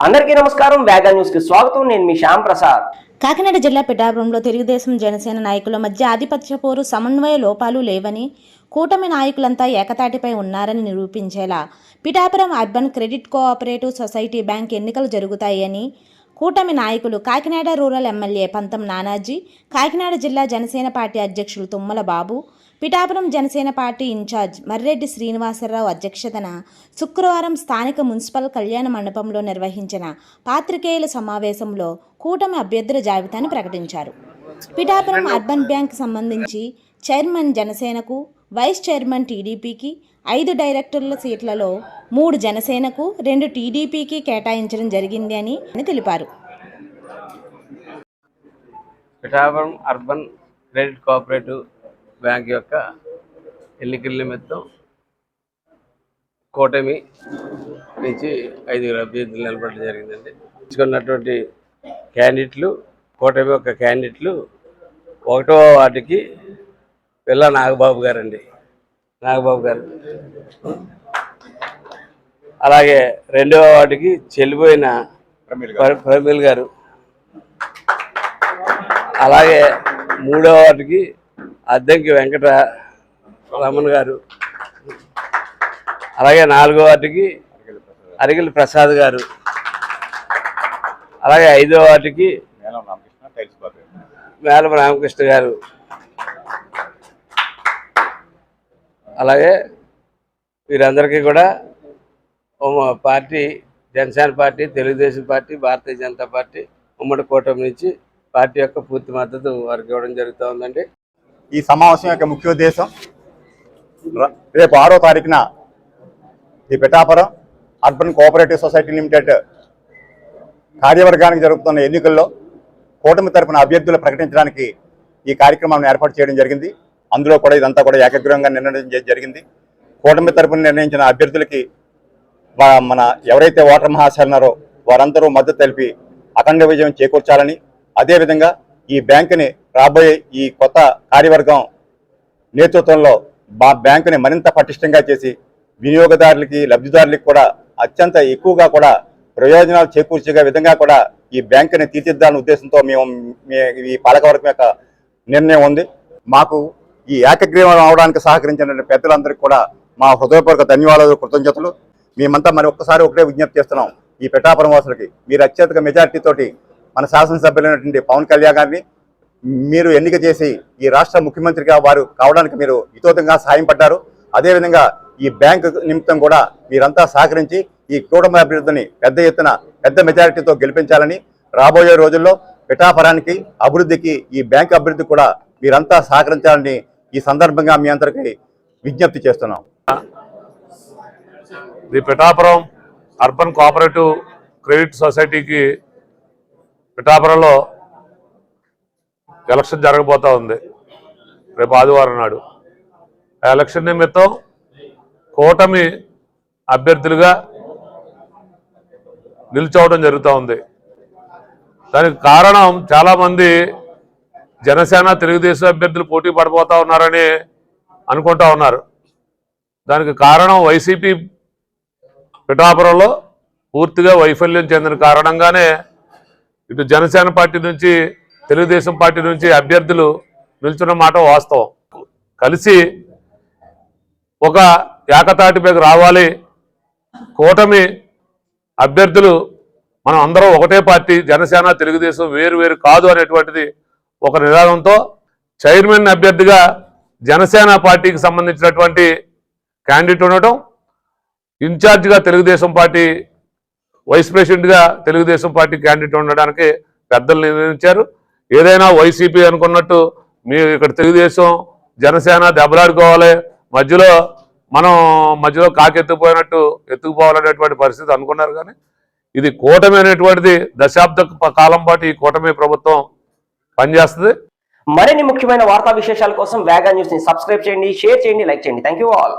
అందరికీ నమస్కారం. వేగా న్యూస్కి స్వాగతం. నేను మీ శ్యామ్ ప్రసాద్. కాకినాడ జిల్లా పిఠాపురంలో తెలుగుదేశం జనసేన నాయకుల మధ్య ఆధిపత్య పోరు సమన్వయ లోపాలు లేవని కూటమి నాయకులంతా ఏకతాటిపై ఉన్నారని నిరూపించేలా Pithapuram urban credit cooperative society bank ఎన్నికలు జరుగుతాయని కూటమి నాయకులు కాకినాడ రూరల్ ఎమ్మెల్యే పంతం నానాజీ కాకినాడ జిల్లా జనసేన పార్టీ అధ్యక్షులు తుమ్మల బాబు పిఠాపురం జనసేన పార్టీ ఇన్ఛార్జ్ మర్రెడ్డి శ్రీనివాసరావు అధ్యక్షతన శుక్రవారం స్థానిక మున్సిపల్ కళ్యాణ మండపంలో నిర్వహించిన పాత్రికేయుల సమావేశంలో కూటమి అభ్యర్థుల జాబితాను ప్రకటించారు. పిఠాపురం అర్బన్ బ్యాంక్ సంబంధించి చైర్మన్ జనసేనకు వైస్ చైర్మన్ టీడీపీకి ఐదు డైరెక్టర్ల సీట్లలో మూడు జనసేనకు రెండు టీడీపీకి కేటాయించడం జరిగింది అని తెలిపారు. Pithapuram urban credit cooperative bank యొక్క ఎన్నికల నిమిత్తం కూటమి నుంచి ఐదుగురు అభ్యర్థులు నిలబడడం జరిగిందండి. తీసుకున్నటువంటి క్యాండిడేట్లు కూటమి యొక్క క్యాండిడేట్లు ఒకటో వాటికి పిల్ల నాగబాబు గారండి. నాగబాబు గారు. అలాగే రెండవ వాటికి చెల్లిపోయిన ప్ర- ప్రమిల్ గారు. అలాగే మూడవ వాటికి అద్దంకి వెంకట రమణ గారు అలాగే నాలుగో వాటికి అరిగిలి ప్రసాద్ గారు అలాగే ఐదో వాటికి మేలం రామకృష్ణ గారు అలాగే వీరందరికీ కూడా party Janasena party Telugu Desam party Bharatiya Janata party ఉమ్మడి కూటమి నుంచి పార్టీ యొక్క పూర్తి మద్దతు వారికి ఇవ్వడం జరుగుతూ ఉందండి. ఈ సమావేశం యొక్క ముఖ్య ఉద్దేశం రేపు ఆరో తారీఖున ఈ Pithapuram urban cooperative society limited కార్యవర్గానికి జరుగుతున్న ఎన్నికల్లో కూటమి తరపున అభ్యర్థులు ప్రకటించడానికి ఈ కార్యక్రమాన్ని ఏర్పాటు చేయడం జరిగింది. అందులో కూడా ఇదంతా కూడా ఏకగ్రహంగా నిర్ణయం జరిగింది. కూటమి తరపున నిర్ణయించిన అభ్యర్థులకి మన ఎవరైతే ఓటర్ మహాశయులు ఉన్నారో వారందరూ మద్దతు తెలిపి అఖండ విజయం చేకూర్చాలని అదేవిధంగా ఈ బ్యాంకుని రాబోయే ఈ కొత్త కార్యవర్గం నేతృత్వంలో మా బ్యాంకుని మరింత పటిష్టంగా చేసి వినియోగదారులకి లబ్ధిదారులకి కూడా అత్యంత ఎక్కువగా కూడా ప్రయోజనాలు చేకూర్చే విధంగా కూడా ఈ బ్యాంకుని తీర్చిదిద్దాలనే ఉద్దేశంతో మేము ఈ పాలకవర్గం యొక్క నిర్ణయం ఉంది. మాకు ఈ ఏకగ్రీవం అవడానికి సహకరించిన పెద్దలందరికీ కూడా మా హృదయపూర్వక ధన్యవాదాలు కృతజ్ఞతలు. మేమంతా మరి ఒక్కసారి ఒకటే విజ్ఞప్తి చేస్తున్నాం. ఈ పిఠాపురం వాసులకి మీరు అత్యధిక మెజార్టీతోటి మన శాసనసభ్యులైనటువంటి పవన్ కళ్యాణ్ గారిని మీరు ఎన్నిక చేసి ఈ రాష్ట్ర ముఖ్యమంత్రిగా వారు కావడానికి మీరు హితోతంగా సాయం పడ్డారు. అదేవిధంగా ఈ బ్యాంకు నిమిత్తం కూడా మీరంతా సహకరించి ఈ కూటమి అభివృద్ధిని పెద్ద ఎత్తున పెద్ద మెజారిటీతో గెలిపించాలని రాబోయే రోజుల్లో పిఠాపురానికి అభివృద్ధికి ఈ బ్యాంకు అభివృద్ధి కూడా మీరంతా సహకరించాలని ఈ సందర్భంగా మీ అందరికీ విజ్ఞప్తి చేస్తున్నాం. The Pithapuram urban cooperative credit సొసైటీకి పిఠాపురంలో ఎలక్షన్ జరగబోతూ ఉంది. రేపు ఆదివారం నాడు. ఆ ఎలక్షన్ నిమిత్తం కూటమి అభ్యర్థులుగా నిల్చోవడం జరుగుతూ ఉంది. దానికి కారణం చాలామంది జనసేన తెలుగుదేశం అభ్యర్థులు పోటీ పడిపోతూ ఉన్నారని అనుకుంటా ఉన్నారు. దానికి కారణం వైసీపీ పిఠాపురంలో పూర్తిగా వైఫల్యం చెందిన కారణంగానే ఇటు జనసేన పార్టీ నుంచి తెలుగుదేశం పార్టీ నుంచి అభ్యర్థులు నిల్చున్న మాట వాస్తవం. కలిసి ఒక ఏకతాటిపైకి రావాలి. కూటమి అభ్యర్థులు మనం అందరం ఒకటే పార్టీ జనసేన తెలుగుదేశం వేరు వేరు కాదు అనేటువంటిది ఒక నినాదంతో చైర్మన్ అభ్యర్థిగా జనసేన పార్టీకి సంబంధించినటువంటి క్యాండిడేట్ ఉండటం ఇన్ఛార్జ్గా తెలుగుదేశం పార్టీ వైస్ ప్రెసిడెంట్గా తెలుగుదేశం పార్టీ క్యాండిడేట్ ఉండడానికి పెద్దలు నిర్ణయించారు. ఏదైనా వైసీపీ అనుకున్నట్టు మీ ఇక్కడ తెలుగుదేశం జనసేన దెబ్బలాడుకోవాలి. మధ్యలో మనం మధ్యలో కాకెత్తుకుపోయినట్టు ఎత్తుకుపోవాలనేటువంటి పరిస్థితి అనుకున్నారు కానీ ఇది కూటమి అనేటువంటిది దశాబ్ద కాలం పాటు ఈ కూటమి ప్రభుత్వం పనిచేస్తుంది. మరిన్ని ముఖ్యమైన వార్తా విశేషాల కోసం వేగా న్యూస్ని సబ్స్క్రైబ్ చేయండి షేర్ చేయండి లైక్ చేయండి. Thank you all